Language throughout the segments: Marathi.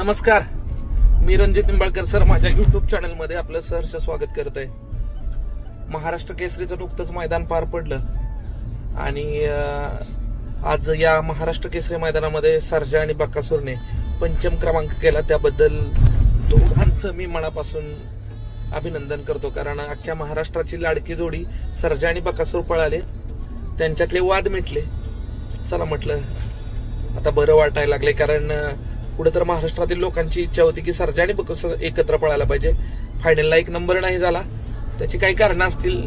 नमस्कार. मी रणजित निंबाळकर सर माझ्या युट्यूब चॅनलमध्ये आपलं सहर्ष स्वागत करत आहे. महाराष्ट्र केसरीचं नुकतंच मैदान पार पडलं. आणि आज या महाराष्ट्र केसरी मैदानामध्ये सरजा आणि बक्कासूरने पंचम क्रमांक केला. त्याबद्दल दोघांचं मी मनापासून अभिनंदन करतो. कारण अख्ख्या महाराष्ट्राची लाडकी जोडी सरजा आणि बक्कासूर पळाले. त्यांच्यातले वाद मिटले. चला म्हटलं आता बरं वाटायला लागले. कारण अं, पुढे तर महाराष्ट्रातील लोकांची इच्छा होती की सर्जा आणि एकत्र पळायला पाहिजे. फायनलला एक नंबर नाही झाला. त्याची काही कारणं असतील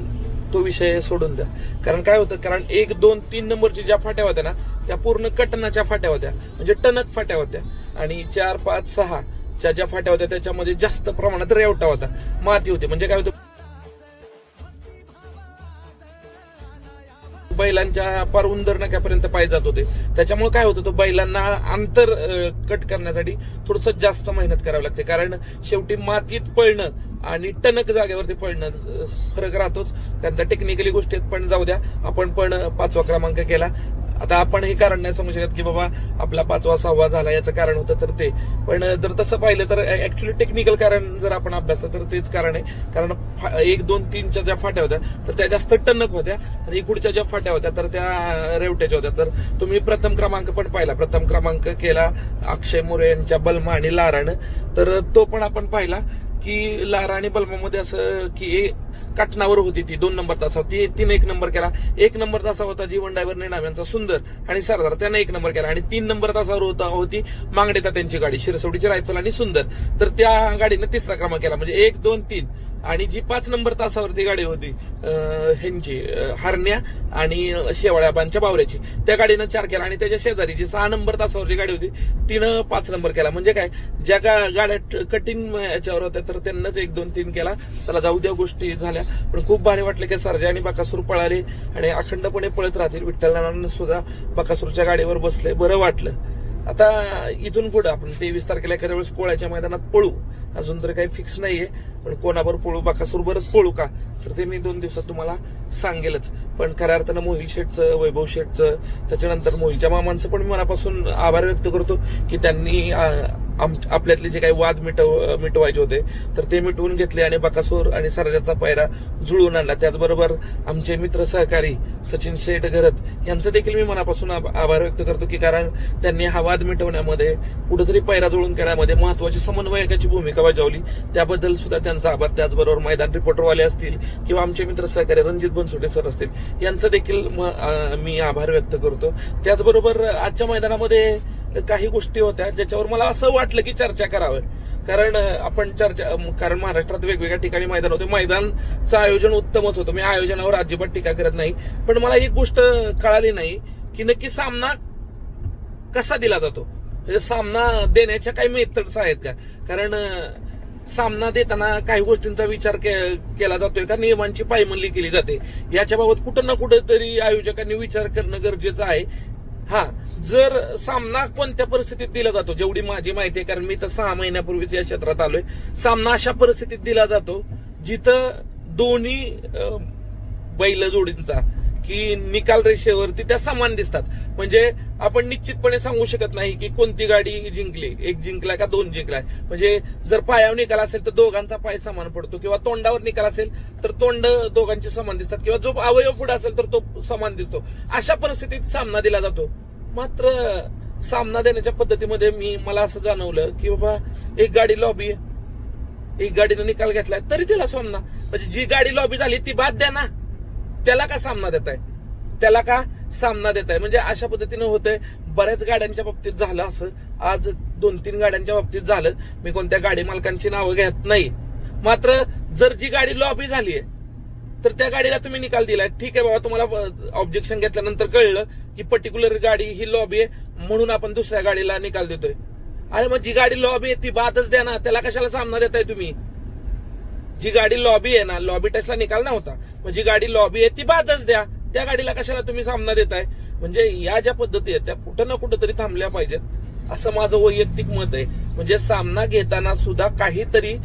तो विषय सोडून द्या. कारण काय होतं कारण एक दोन तीन नंबरची ज्या फाट्या होत्या ना त्या पूर्ण कटनाच्या फाट्या होत्या. म्हणजे टणक फाट्या होत्या. आणि चार पाच सहा च्या ज्या फाट्या होत्या त्याच्यामध्ये जास्त प्रमाणात रेवटा होता. माती होती. म्हणजे काय होतं बैलांच्या पार उंदर नाक्यापर्यंत पाय जात होते. त्याच्यामुळे काय होतं तो बैलांना अंतर कट करण्यासाठी थोडस जास्त मेहनत करावी लागते. कारण शेवटी मातीत पळणं आणि टणक जागेवरती पळणं फरक राहतोच. कारण त्या टेक्निकली गोष्टी पण जाऊ द्या आपण पण पाचवा क्रमांक केला. आता आपण हे कारण नाही समजू शकत की बाबा आपला पाचवा सहावा झाला याचं कारण होतं तर ते. पण जर तसं पाहिलं तर ऍक्च्युली टेक्निकल कारण जर आपण अभ्यासलं तर तेच कारण आहे. कारण फा- एक दोन तीनच्या ज्या फाट्या होत्या तर त्या जास्त टणक होत्या. आणि पुढच्या ज्या फाट्या होत्या तर त्या रेवट्याच्या होत्या. तर तुम्ही प्रथम क्रमांक पण पाहिला. प्रथम क्रमांक केला अक्षय मोरे यांच्या बलमा आणि लारानं. तर तो पण आपण पाहिला की लारा आणि बलमामध्ये असं की ए- काटणावर होती ती दोन नंबर तासावर ती तिने एक नंबर केला. एक नंबर तासा होता जीवन डायव्हर नेणाम यांचा सुंदर आणि सरदार त्यांना एक नंबर केला. आणि तीन नंबर तासावर होता होती मांगडेता त्यांची गाडी शिरसवडीची रायफल आणि सुंदर. तर त्या गाडीनं तिसरा क्रमांक केला. म्हणजे एक दोन तीन. आणि जी पाच नंबर तासावरती गाडी होती ह्यांची हरण्या आणि शेवाळ्याबांच्या बावऱ्याची. त्या गाडीनं चार केला आणि त्याच्या शेजारी जी सहा नंबर तासावरची गाडी होती तिनं पाच नंबर केला. म्हणजे काय ज्या गा- गाड्या कठीण याच्यावर होत्या तर त्यांनाच एक दोन तीन केला. चला जाऊ द्या गोष्टी झाल्या. पण खूप भारी वाटलं की सर्जा आणि बाकासूर पळाले आणि अखंडपणे पळत राहतील. विठ्ठल सुद्धा बाकासूरच्या गाडीवर बसले. बरं वाटलं. आता इथून पुढे आपण तेवीस तारखेला एखाद्या वेळेस कोळ्याच्या मैदानात पळू. अजून तर काही फिक्स नाहीये. पण कोणावर पळू बाकासूर बरंच पळू का? तर ते मी दोन दिवसात तुम्हाला सांगेलच. पण खऱ्या अर्थानं मोहिल शेठचं वैभव शेठचं त्याच्यानंतर मोहिलच्या मामांचं पण मनापासून आभार व्यक्त करतो की त्यांनी आपल्यातले जे काही वाद मिटव मिटवायचे होते तर ते मिटवून घेतले आणि बकासूर आणि सरजाचा पायरा जुळवून आणला. त्याचबरोबर आमचे मित्र सहकारी सचिन शेठ घरत यांचं देखील मी मनापासून आभार व्यक्त करतो की कारण त्यांनी हा वाद मिटवण्यामध्ये कुठेतरी पायरा जुळून घेण्यामध्ये महत्वाची समन्वयकाची भूमिका बजावली. त्याबद्दल सुद्धा त्यांचा आभार. त्याचबरोबर मैदान रिपोर्टरवाले असतील किंवा आमचे मित्र सहकारी रणजित बनसोडे सर असतील यांचं देखील म- मी आभार व्यक्त करतो. त्याचबरोबर आजच्या मैदानामध्ये काही गोष्टी होत्या ज्याच्यावर मला असं वाटलं की चर्चा करावं. कारण आपण चर्चा कारण महाराष्ट्रात वेगवेगळ्या ठिकाणी मैदान होते. मैदानचं आयोजन उत्तमच होतं. मी आयोजनावर अजिबात टीका करत नाही. पण मला एक गोष्ट कळाली नाही की नक्की सामना कसा दिला जातो? म्हणजे सामना देण्याच्या काही मेथड्स आहेत का? कारण सामना देताना काही गोष्टींचा विचार के- केला जातोय का? नियमांची पायमल्ली केली जाते. याच्याबाबत कुठं ना कुठं तरी आयोजकांनी विचार करणं गरजेचं आहे. हा जर सामना कोणत्या परिस्थितीत दिला जातो? जेवढी माझी माहिती आहे कारण मी तर सहा महिन्यापूर्वीच या क्षेत्रात आलोय. सामना अशा परिस्थितीत दिला जातो जिथं दोन्ही बैल जोडींचा की निकाल रेषेवरती त्या समान दिसतात. म्हणजे आपण निश्चितपणे सांगू शकत नाही की कोणती गाडी जिंकली. एक जिंकला का दोन जिंकलाय. म्हणजे जर पायावर निकाल असेल तर दोघांचा पाय समान पडतो. किंवा तोंडावर निकाल असेल तर तोंड दोघांचे समान दिसतात. किंवा जो अवयव पुढे असेल तर तो समान दिसतो. अशा परिस्थितीत सामना दिला जातो. मात्र सामना देण्याच्या पद्धतीमध्ये मी मला असं जाणवलं की बाबा एक गाडी लॉबी एक गाडीनं निकाल घेतलाय तरी तिला सामना. म्हणजे जी गाडी लॉबी झाली ती बाद द्या ना. त्याला का सामना देत आहे त्याला का सामना देत आहे म्हणजे अशा पद्धतीनं होतंय. बऱ्याच गाड्यांच्या बाबतीत झालं असं. आज दोन तीन गाड्यांच्या बाबतीत झालं. मी कोणत्या गाडी मालकांची नावं घेत नाही. मात्र जर जी गाडी लॉबी झाली आहे तर त्या गाडीला तुम्ही निकाल दिलाय. ठीक आहे बाबा तुम्हाला ऑब्जेक्शन घेतल्यानंतर कळलं की पर्टिक्युलर गाडी ही लॉबी आहे म्हणून आपण दुसऱ्या गाडीला निकाल देतोय. अरे मग जी गाडी लॉबी आहे ती बादच द्या ना. त्याला कशाला सामना देताय तुम्ही? जी गाडी लॉबी आहे ना लॉबी टेस्टला निकाल नव्हता. मग जी गाडी लॉबी आहे ती बादच द्या. त्या गाडीला कशाला तुम्ही सामना देताय? म्हणजे या ज्या पद्धती आहेत त्या कुठं ना कुठं तरी थांबल्या पाहिजेत. असं माझं वैयक्तिक मत आहे. म्हणजे सामना घेताना सुद्धा काहीतरी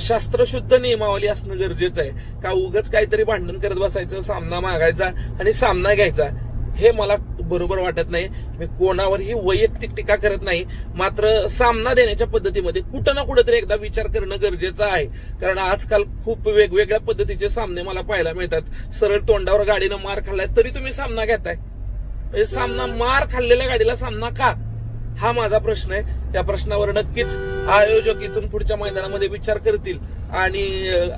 शास्त्रशुद्ध नियमावली असणं गरजेचं आहे. का उगच काहीतरी भांडण करत बसायचं सामना मागायचा आणि सामना घ्यायचा? हे मला बरोबर वाटत नाही. मी कोणावरही वैयक्तिक टीका करत नाही. मात्र सामना देण्याच्या पद्धतीमध्ये कुठं ना कुठेतरी एकदा विचार करणं गरजेचं आहे. कारण आजकाल खूप वेगवेगळ्या पद्धतीचे सामने मला पाहायला मिळतात. सरळ तोंडावर गाडीनं मार खाल्लाय तरी तुम्ही सामना घेताय. म्हणजे सामना मार खाल्लेल्या गाडीला सामना का? हा माझा प्रश्न आहे. त्या प्रश्नावर नक्कीच आयोजक इथून पुढच्या मैदानामध्ये विचार करतील आणि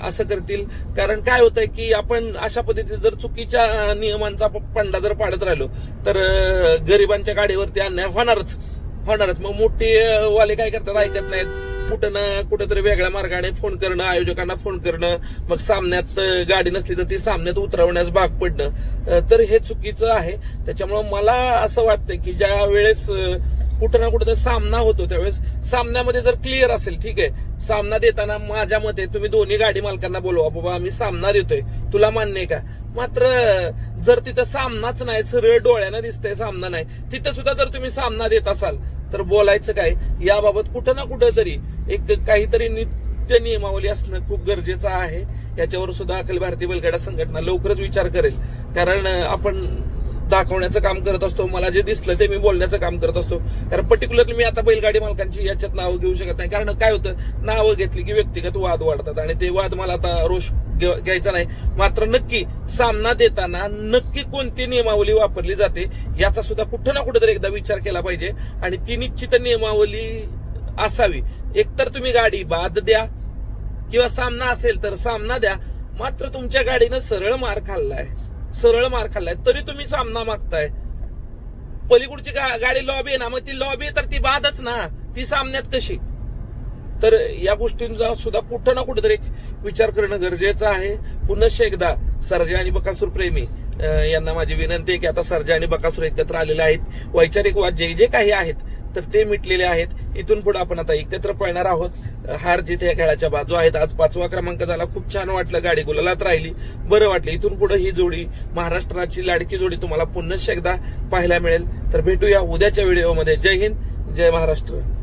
असं करतील. कारण काय होतंय की आपण अशा पद्धतीने जर चुकीच्या नियमांचा पंडा जर पाडत राहिलो तर गरिबांच्या गाडीवरती अन्याय होणारच. होणारच. मग मोठे वाले काय करतात? ऐकत नाहीत. कुठं ना कुठेतरी वेगळ्या मार्गाने फोन करणं आयोजकांना फोन करणं मग सामन्यात गाडी नसली तर ती सामन्यात उतरवण्यास भाग पडणं. तर हे चुकीचं आहे. त्याच्यामुळं मला असं वाटतं की ज्या वेळेस कुठं ना कुठं तर सामना होतो त्यावेळेस. सामन्यामध्ये जर क्लिअर असेल ठीक आहे. सामना देताना माझ्या मते तुम्ही दोन्ही गाडी मालकांना बोलवा बाबा आम्ही सामना देतोय. तुला मान्य आहे का? मात्र जर तिथं सामनाच नाही सरळ डोळ्यानं दिसतंय सामना नाही तिथं सुद्धा जर तुम्ही सामना देत असाल तर बोलायचं काय? याबाबत कुठं ना कुठं तरी एक काहीतरी नित्य नियमावली असणं खूप गरजेचं आहे. याच्यावर सुद्धा अखिल भारतीय बैलगाडा संघटना लवकरच विचार करेल. कारण आपण दाखवण्याचं काम करत असतो. मला जे दिसलं ते मी बोलण्याचं काम करत असतो. कारण पर्टिक्युलरली मी आता बैलगाडी मालकांची याच्यात नावं घेऊ शकत नाही. कारण काय होतं? नावं घेतली की व्यक्तिगत वाद वाढतात. आणि ते वाद मला आता रोष घ्या- घ्यायचा नाही. मात्र नक्की सामना देताना नक्की कोणती नियमावली वापरली जाते याचा सुद्धा कुठं ना कुठं तरी एकदा विचार केला पाहिजे. आणि ती निश्चित नियमावली असावी. एकतर तुम्ही गाडी बाद द्या किंवा सामना असेल तर सामना द्या. मात्र तुमच्या गाडीनं सरळ मार खाल्लाय. सरळ मार खाल्लाय तरी तुम्ही सामना मागताय. पलीकडची गा- गाडी लॉबी आहे ना मग ती लॉबी आहे तर ती बादच ना. ती सामन्यात कशी? तर या गोष्टींचा सुद्धा कुठं ना कुठेतरी एक विचार करणं गरजेचं आहे. पुनश्च एकदा सर्जा आणि बकासूर प्रेमी यांना माझी विनंती आहे की आता सर्जा आणि बकासूर एकत्र आलेले आहेत. वैचारिक वाद जे जे काही आहेत तर ते मिटलेले आहेत. इथून पुढे आपण आता एकत्र पळणार आहोत. हार जिथे या खेळाच्या बाजू आहेत. आज पाचवा क्रमांक झाला. खूप छान वाटलं. गाडी गुलालात राहिली. बरं वाटलं. इथून पुढे ही जोडी महाराष्ट्राची लाडकी जोडी तुम्हाला पुन्हा एकदा पाहायला मिळेल. तर भेटूया उद्याच्या व्हिडिओमध्ये जय हिंद. जय महाराष्ट्र.